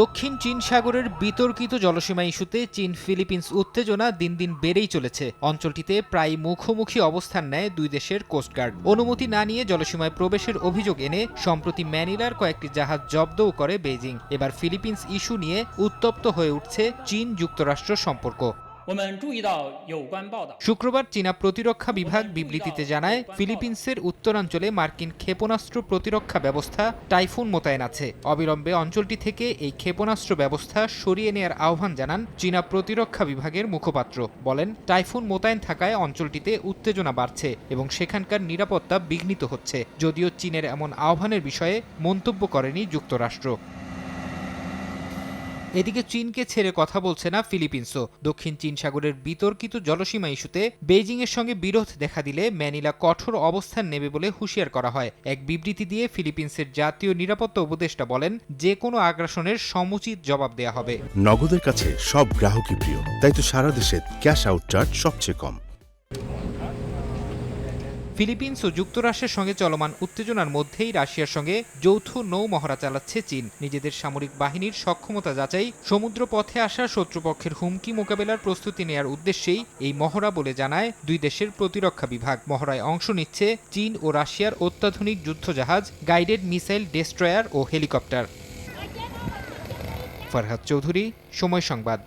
দক্ষিণ চীন সাগরের বিতর্কিত জলসীমা ইস্যুতে চীন ফিলিপিন্স উত্তেজনা দিন দিন বেড়েই চলেছে। অঞ্চলটিতে প্রায় মুখোমুখি অবস্থান নেয় দুই দেশের কোস্টগার্ড অনুমতি না নিয়ে জলসীমায় প্রবেশের অভিযোগ এনে সম্প্রতি ম্যানিলার কয়েকটি জাহাজ জব্দও করে বেইজিং। এবার ফিলিপিন্স ইস্যু নিয়ে উত্তপ্ত হয়ে উঠছে চীন যুক্তরাষ্ট্র সম্পর্ক। শুক্রবার চীনা প্রতিরক্ষা বিভাগ বিবৃতিতে জানায় ফিলিপিন্সের উত্তরাঞ্চলে মার্কিন ক্ষেপণাস্ত্র প্রতিরক্ষা ব্যবস্থা টাইফুন মোতায়েন আছে। অবিলম্বে অঞ্চলটি থেকে এই ক্ষেপণাস্ত্র ব্যবস্থা সরিয়ে নেয়ার আহ্বান জানান চীনা প্রতিরক্ষা বিভাগের মুখপাত্র। বলেন টাইফুন মোতায়েন থাকায় অঞ্চলটিতে উত্তেজনা বাড়ছে এবং সেখানকার নিরাপত্তা বিঘ্নিত হচ্ছে। যদিও চীনের এমন আহ্বানের বিষয়ে মন্তব্য করেনি যুক্তরাষ্ট্র। এদিকে চীনকে ছেড়ে কথা বলছে না ফিলিপিন্সও। দক্ষিণ চীন সাগরের বিতর্কিত জলসীমা ইস্যুতে বেইজিংয়ের সঙ্গে বিরোধ দেখা দিলে ম্যানিলা কঠোর অবস্থান নেবে বলে হুঁশিয়ার করা হয়। এক বিবৃতি দিয়ে ফিলিপিন্সের জাতীয় নিরাপত্তা উপদেষ্টা বলেন, যে কোনো আগ্রাসনের সমুচিত জবাব দেয়া হবে। নগদের কাছে সব গ্রাহকই প্রিয়, তাই তো সারা দেশে ক্যাশ আউট চার্জ সবচেয়ে কম। ফিলিপিন্স ও যুক্তরাষ্ট্রের সঙ্গে চলমান উত্তেজনার মধ্যেই রাশিয়ার সঙ্গে যৌথ নৌ মহড়া চালাচ্ছে চীন। নিজেদের সামরিক বাহিনীর সক্ষমতা যাচাই সমুদ্র পথে আসা শত্রুপক্ষের হুমকি মোকাবেলার প্রস্তুতি নেয়ার উদ্দেশ্যেই এই মহড়া বলে জানায় দুই দেশের প্রতিরক্ষা বিভাগ। মহড়ায় অংশ নিচ্ছে চীন ও রাশিয়ার অত্যাধুনিক যুদ্ধজাহাজ, গাইডেড মিসাইল ডেস্ট্রয়ার ও হেলিকপ্টার। ফরহাদ চৌধুরী, সময় সংবাদ।